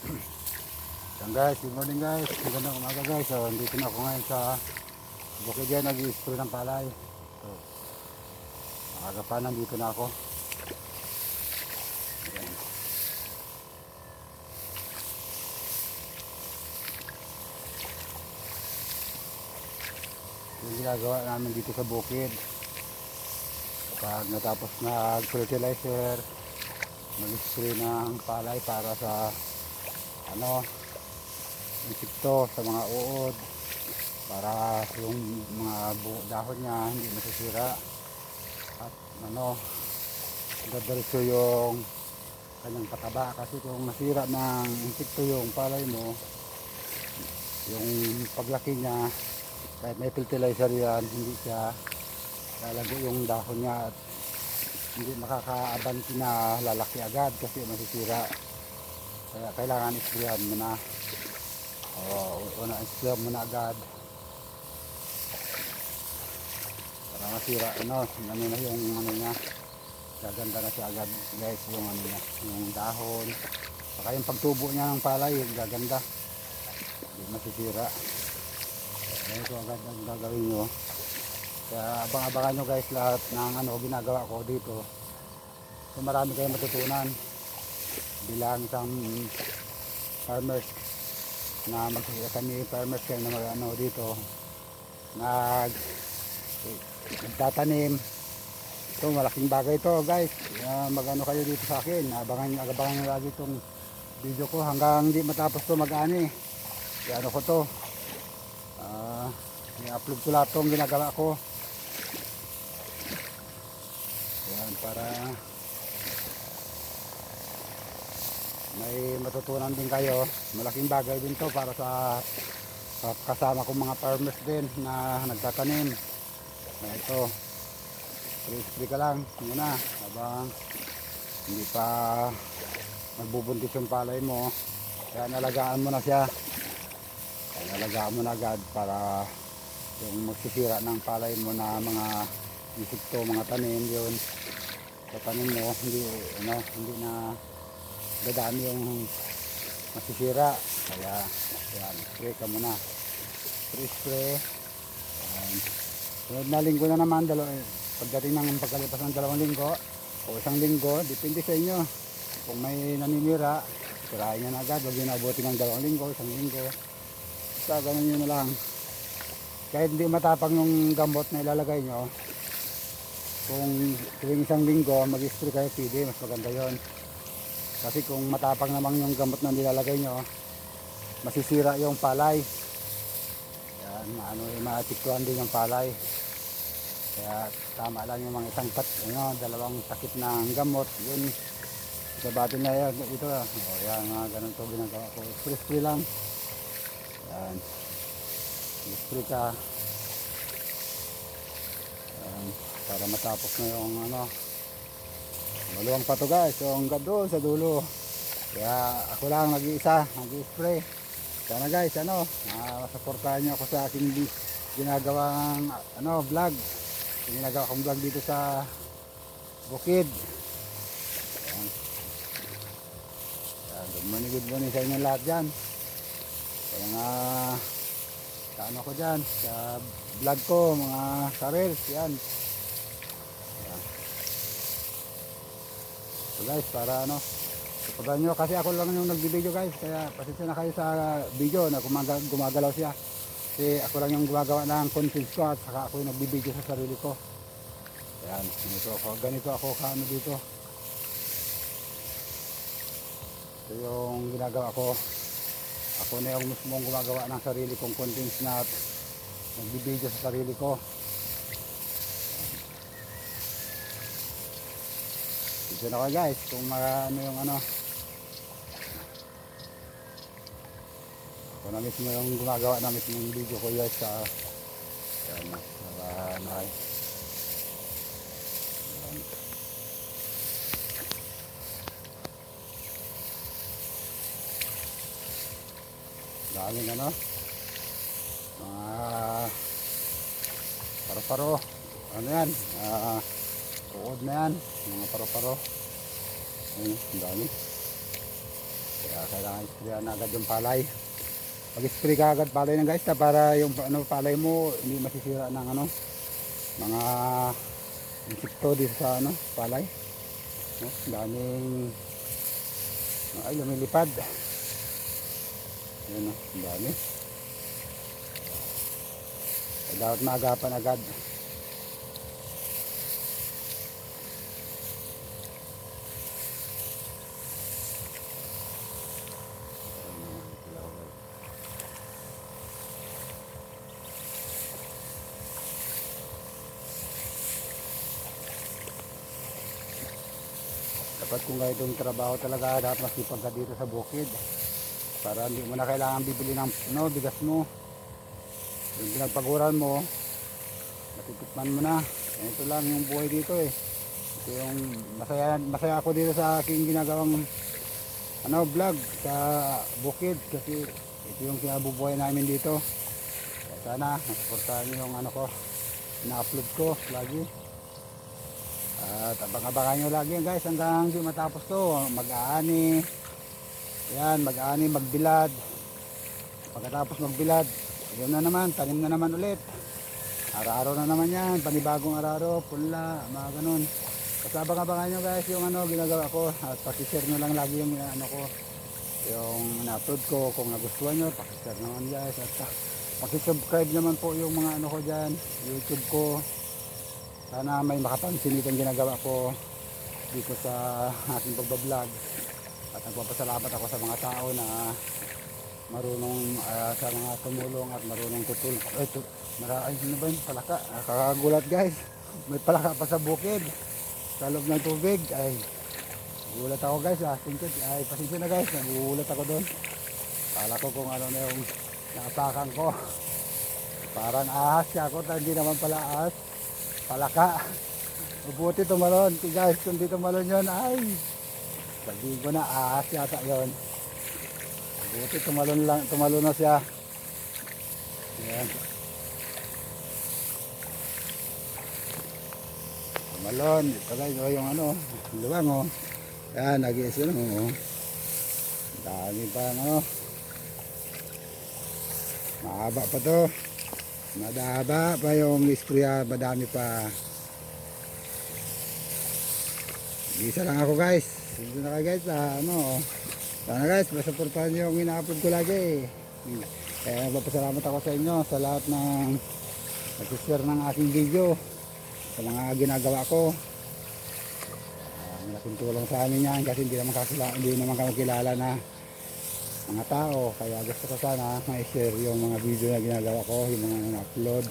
Yan guys, good morning guys. Magandang umaga guys. So, dito na ako ngayon sa bukid yan. Nag-i-spray ng palay. So, maaga pa nandito na ako. Ayan. Yung ginagawa namin dito sa bukid. Kapag natapos na fertilizer, mag-spray ng palay para sa ano insekto sa mga uod para yung mga dahon niya hindi masisira. At ano dadiretso yung kanyang pataba. Kasi kung nasira ng insekto yung palay mo yung paglaki niya kahit may fertilizer yan hindi siya lalago yung dahon niya at hindi makakaabanti na lalaki agad kasi masisira kaya kailangan isprayan mo na. O una isprayan mo na agad. Para masira ano ano na yung ano niya. Gaganda na siya agad guys yung ano niya yung dahon. Saka yung pagtubo niya ng palay gaganda. Hindi masisira. Kaya ito agad ang gagawin nyo. Kaya abang-abangan nyo guys lahat ng ano ginagawa ko dito. So marami kayong matutunan bilang isang farmers na mag kami. Farmers kayo na mag ano dito nag nagtatanim. Ito malaking bagay ito guys. Uh, mag kayo dito sa akin. Abangan abangan nyo lagi itong video ko. Hanggang hindi matapos to mag ani ano ko to. Uh, i-upload ko lahat itong ginagawa ko. Yan para may matutunan din kayo. Malaking bagay din to para sa, sa kasama kong mga farmers din na nagtatanim. Na ito, spray ka lang muna habang hindi pa magbubuntis yung palay mo. Kaya nalagaan mo na siya. Nalagaan mo na agad para yung magsisira ng palay mo na mga insekto, mga tanim yun. Sa tanim mo, hindi, ano, hindi na dadami yung masisira kaya yan spray ka muna. Spray spray. Sunod na linggo na naman dalo, eh, pagdating ng pagkalipas ng dalawang linggo o isang linggo depende sa inyo. Kung may naninira sirahin nyo na agad huwag nyo ng dalawang linggo isang linggo. Basta ganun nyo na lang. Kahit hindi matapang yung gamot na ilalagay nyo kung tuwing isang linggo mag-spray kayo pwede mas maganda yon kasi kung matapang naman yung gamot na nilalagay nyo, masisira yung palay. Yan, ano, eh, maatiktuhan din yung palay. Kaya tama lang yung mga isang tat, ano, dalawang sakit ng gamot. Yun, sabatin na yan, ito. O yan, mga ganun to ginagawa ko. Spray-spray lang. Yan. Spray ka. Yan, para matapos na yung ano, Maluwang pa to guys. So hanggang doon sa dulo. Kaya ako lang nag-iisa, nag-spray. Sana guys, ano, uh, supportahan niyo ako sa aking ginagawang ano, vlog. Ginagawa kong vlog dito sa bukid. Ayan. Ayan, good morning, good morning sa inyo lahat dyan. Kaya nga, sa ano ko dyan, sa vlog ko, mga karels, yan. So guys, para ano, supportan nyo. Kasi ako lang yung nagbibideo guys. Kaya pasensya na kayo sa video na gumaga- gumagalaw siya. Kasi ako lang yung gumagawa ng content ko at saka ako yung nagbibideo sa sarili ko. Ayan, ganito ako. Ganito ako kaano dito. Ito yung ginagawa ko. Ako na yung mismong gumagawa ng sarili kong contents na nagbibideo sa sarili ko. Dito na ako guys, kung ano yung ano. Ako na mismo yung gumagawa na mismo yung video ko guys sa sa ano, sa. Ayan. Daming ano, mga paro-paro, ano yan, ah, uod na yan, mga paro-paro. Ayun, ang dami. Kaya kailangan sprayan na agad yung palay. Pag-spray ka agad palay ng guys na para yung ano, palay mo hindi masisira ng ano, mga insekto dito sa ano, palay. No? Daming ay lumilipad. Yan o, ang dami. Dapat maagapan agad. Dapat kung ganitong trabaho talaga, dapat masipag ka dito sa bukid. Para hindi mo na kailangan bibili ng ano, bigas mo. Yung pinagpaguran mo, matitikman mo na. Ito lang yung buhay dito eh. Ito yung masaya, masaya ako dito sa aking ginagawang ano, vlog sa bukid kasi ito yung kinabubuhay namin dito. Sana masuportahan niyo yung ano ko, na-upload ko lagi. At abang-abangan nyo lagi yan guys hanggang di matapos to. Mag-aani. Yan, mag-aani, magbilad. Pagkatapos magbilad, yun na naman, tanim na naman ulit. Araw-araw na naman yan, panibagong araw, pula, mga ganun. Basta abang-abangan nyo guys yung ano ginagawa ko at pakishare nyo lang lagi yung ano ko yung na-upload ko kung nagustuhan nyo pakishare naman guys at uh, pakisubscribe naman po yung mga ano ko dyan youtube ko sana may makapansin itong ginagawa ko dito sa aking pagbablog. At nagpapasalamat ako sa mga tao na marunong ah, sa mga tumulong at marunong tutulong. Ay, tu ay ano ba yun? Palaka. Nakakagulat guys. May palaka pa sa bukid sa loob ng tubig. Ay gulat ako guys ah. Tingkit ay pasensya na guys. Nagugulat ako doon. Kala ko kung ano na yung nakasakan ko. Parang ahas siya ako hindi naman pala ahas palaka. Mabuti tumalon. Guys, kung di tumalon yun, ay, ko na, ahas yata yun. Mabuti tumalon lang, tumalon na siya. Yan. Tumalon. Ito guys, oh, yung ano, luwang oh. Yan, nag-iis yun oh. Dami pa ano. Mahaba pa to. Madaba pa yung ispriya, madami pa. Isa lang ako guys. Dito na kayo guys. Ah, ano, sana guys, masuportahan nyo yung ina-upload ko lagi. Kaya nagpapasalamat ako sa inyo sa lahat ng nag-share ng aking video. Sa mga ginagawa ko. Ah, malaking tulong sa amin yan kasi hindi naman, kakila, hindi naman kami kilala na mga tao. Kaya gusto ko sana ma-share yung mga video na ginagawa ko yung mga na-upload.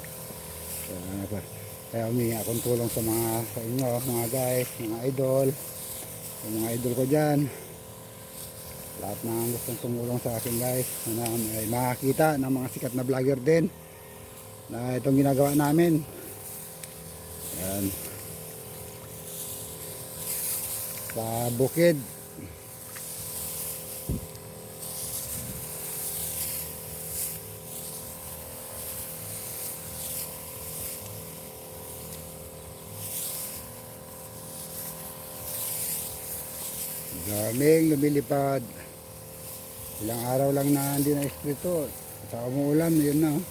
Nagpa- kaya humingi akong tulong sa mga sa inyo mga guys mga idol. Yung mga idol ko dyan. Lahat na gustong tumulong sa akin guys. Na ay makakita ng mga sikat na vlogger din na itong ginagawa namin. Yan sa bukid Daming lumilipad. Ilang araw lang na hindi na esprito. Sa umuulan, yun na. oh.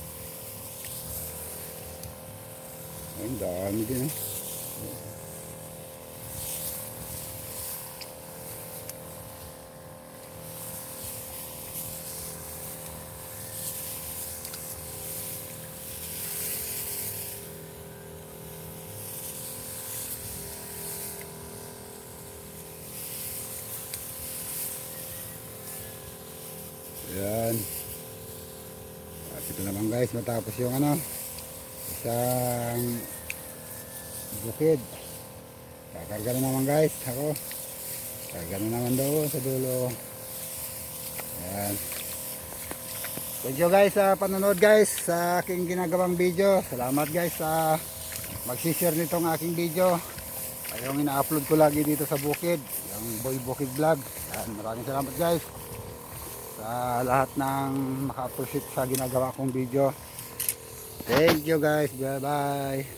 Ang dami din. oh. Ayan. At ito naman guys, matapos yung ano, isang bukid. Kakarga na naman guys, ako. Karga na naman doon sa dulo. Ayan. Thank you guys sa panonood guys sa aking ginagawang video. Salamat guys sa magsishare nitong aking video. Ay, yung ina-upload ko lagi dito sa bukid. Yung Boy Bukid Vlog. Ayan, maraming salamat guys sa lahat ng maka-appreciate sa ginagawa kong video. Thank you guys. Bye bye.